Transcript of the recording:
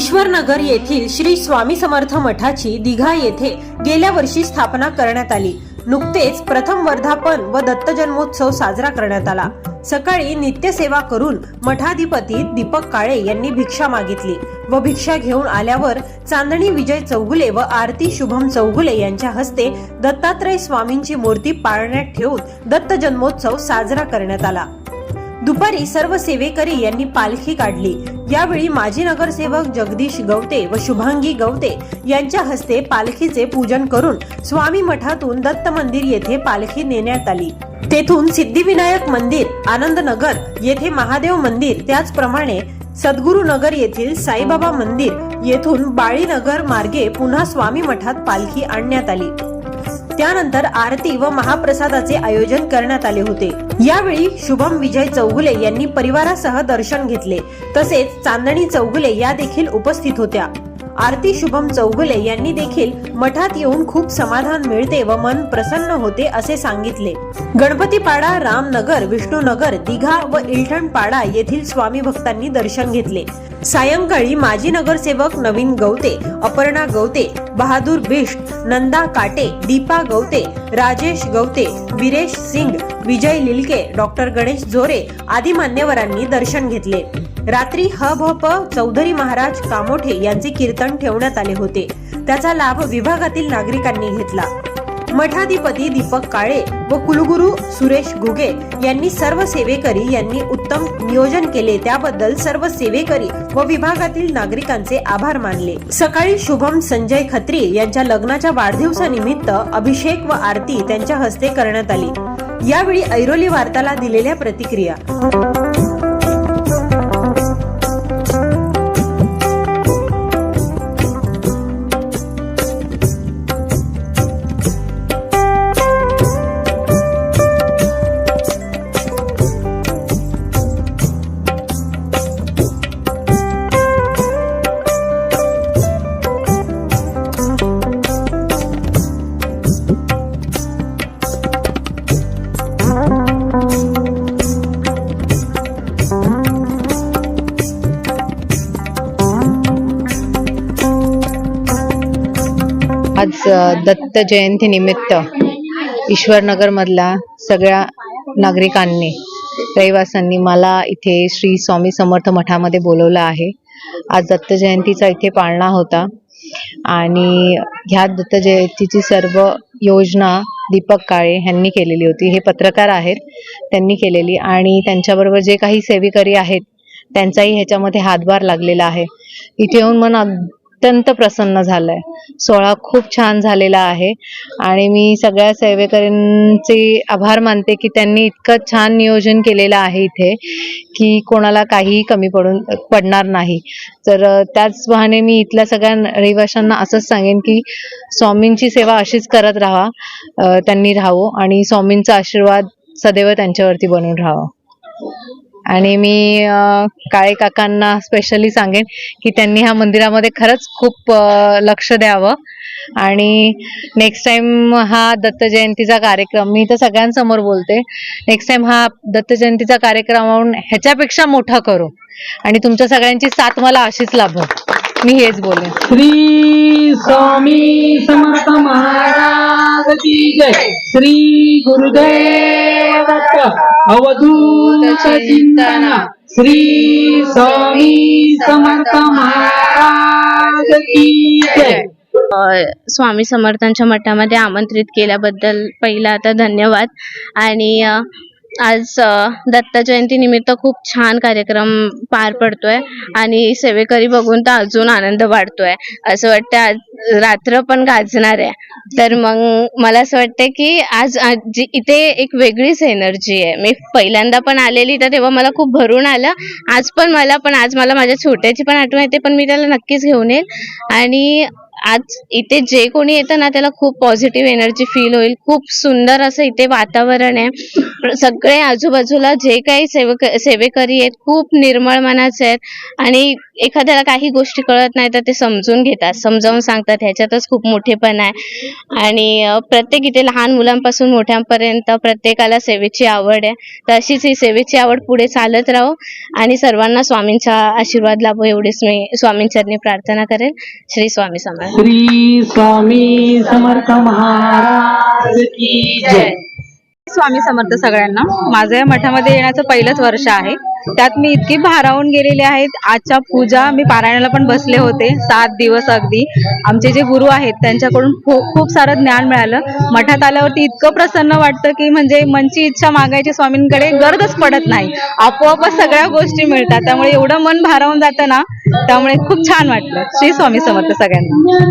ईश्वरनगर येथील श्री स्वामी समर्थ मठाची दिघा येथे गेल्या वर्षी स्थापना करण्यात आली. नुकतेच प्रथम वर्धापन व दत्तजन्मोत्सव साजरा करण्यात आला. सकाळी नित्यसेवा करून मठाधिपती दीपक काळे यांनी भिक्षा मागितली व भिक्षा घेऊन आल्यावर चांदणी विजय चौगुले व आरती शुभम चौगुले यांच्या हस्ते दत्तात्रय स्वामींची मूर्ती पाळण्यात ठेवून दत्त जन्मोत्सव साजरा करण्यात आला. दुपारी सर्व सेवेकरी यांनी पालखी काढली. यावेळी माजी नगरसेवक जगदीश गवते व शुभांगी गवते यांच्या हस्ते पालखीचे पूजन करून स्वामी मठातून दत्त मंदिर येथे पालखी नेण्यात आली. तेथून सिद्धिविनायक मंदिर आनंदनगर येथे महादेव मंदिर त्याचप्रमाणे सद्गुरु नगर येथील साईबाबा मंदिर येथून बाळीनगर मार्गे पुन्हा स्वामी मठात पालखी आणण्यात आली. त्यानंतर आरती व महाप्रसादाचे आयोजन करण्यात आले होते. यावेळी शुभम विजय चौगुले यांनी परिवारासह दर्शन घेतले. तसेच चांदणी चौगुले या देखील उपस्थित होत्या. आरती शुभम चौगुले यांनी देखील मठात येऊन खूप समाधान मिळते व मन प्रसन्न होते असे सांगितले. गणपतीपाडा रामनगर विष्णुनगर दिघा व इलठणपाडा येथील स्वामी भक्तांनी दर्शन घेतले. सायंकाळी माजी नगरसेवक नवीन गवते अपर्णा गवते बहादूर बिष्ट नंदा काटे दीपा गवते राजेश गवते विरेश सिंग विजय लिलके डॉक्टर गणेश जोरे आदी मान्यवरांनी दर्शन घेतले. रात्री ह भ प चौधरी महाराज कामोठे यांचे कीर्तन ठेवण्यात आले होते. त्याचा लाभ विभागातील नागरिकांनी घेतला. मठाधिपती दीपक काळे व कुलगुरू सुरेश घुगे यांनी सर्व सेवेकरी यांनी उत्तम नियोजन केले. त्याबद्दल सर्व सेवेकरी व विभागातील नागरिकांचे आभार मानले. सकाळी शुभम संजय खत्री यांच्या लग्नाच्या वाढदिवसानिमित्त अभिषेक व आरती त्यांच्या हस्ते करण्यात आली. यावेळी ऐरोली वार्ताला दिलेल्या प्रतिक्रिया. आज दत्त जयंती निमित्त ईश्वरनगरमधल्या सगळ्या नागरिकांनी रहिवाशांनी मला इथे श्री स्वामी समर्थ मठामध्ये बोलवलं आहे. आज दत्त जयंतीचा इथे पाळणा होता आणि ह्या दत्त जयंतीची सर्व योजना दीपक काळे यांनी केलेली होती. हे पत्रकार आहेत त्यांनी केलेली आणि त्यांच्याबरोबर जे काही सेविकारी आहेत त्यांचाही ह्याच्यामध्ये हातभार लागलेला आहे. इथे येऊन मन अत्यंत प्रसन्न झालंय. सोहळा खूप छान झालेला आहे. आणि मी सगळ्या सेवेकरींचे आभार मानते की त्यांनी इतकं छान नियोजन केलेलं आहे इथे की कोणाला काहीही कमी पडून पडणार नाही. तर त्याच बहाने मी इथल्या सगळ्या रहिवाशांना असंच सांगेन की स्वामींची सेवा अशीच करत राहा त्यांनी राहावं आणि स्वामींचा आशीर्वाद सदैव त्यांच्यावरती बनून राहावा. आणि मी काळे काकांना स्पेशली सांगेन की त्यांनी ह्या मंदिरामध्ये खरंच खूप लक्ष द्यावं. आणि नेक्स्ट टाइम हा दत्त जयंतीचा कार्यक्रम मी तर सगळ्यांसमोर बोलते नेक्स्ट टाइम हा दत्त जयंतीचा कार्यक्रम म्हणून ह्याच्यापेक्षा मोठा करू. आणि तुमच्या सगळ्यांची साथ मला अशीच लाभो. मी हेच बोलेन. श्री स्वामी समर्थ महाराज. की जय. श्री गुरुदेव अवधूत चिंतन. श्री स्वामी समर्थ महाराज की जय. स्वामी समर्थांच्या मठामध्ये आमंत्रित केल्याबद्दल पहिला आता धन्यवाद. आणि आज दत्त जयंती निमित्त खूप छान कार्यक्रम पार पडतोय आणि सेवेकरी बघून तर अजून आनंद वाढतोय. असं वाटतं आज रात्र पण गाजणार आहे. तर मग मला असं वाटतं की आज आज जी- इथे एक वेगळीच एनर्जी आहे. मी पहिल्यांदा पण आलेली तर तेव्हा मला खूप भरून आलं. आज पण मला पण आज मला माझ्या छोट्याची पण आठवण येते पण मी त्याला नक्कीच घेऊन येईल. आणि आज इथे जे कोणी येतं ना त्याला खूप पॉझिटिव्ह एनर्जी फील होईल. खूप सुंदर असं इथे वातावरण आहे. सगळे आजूबाजूला जे काही सेवक सेवेकरी आहेत खूप निर्मळ मनाचे आहेत. आणि एखाद्याला काही गोष्टी कळत नाही तर ते समजून घेतात. समजावून सांगतात. ह्याच्यातच खूप मोठेपण आहे. आणि प्रत्येक इथे लहान मुलांपासून मोठ्यांपर्यंत प्रत्येकाला सेवेची आवड आहे. तर अशीच ही सेवेची आवड पुढे चालत राहो. आणि सर्वांना स्वामींचा आशीर्वाद लाभो. एवढीच मी स्वामींचरणी प्रार्थना करेन श्री स्वामी समर्थ. श्री स्वामी समर्थ महाराज की जय. स्वामी समर्थ सगळ्यांना माझं या मठामध्ये येण्याचं पहिलंच वर्ष आहे. त्यात मी इतकी भारावून गेलेली आहेत. आजच्या पूजा मी पारायणाला पण बसले होते सात दिवस अगदी. आमचे जे गुरु आहेत त्यांच्याकडून खूप खूप सारं ज्ञान मिळालं. मठात आल्यावरती इतकं प्रसन्न वाटतं की म्हणजे मनची इच्छा मागायची स्वामींकडे गरजच पडत नाही. आपोआपच सगळ्या गोष्टी मिळतात. त्यामुळे एवढं मन भारावून जातं ना त्यामुळे खूप छान वाटलं. श्री स्वामी समर्थ सगळ्यांना.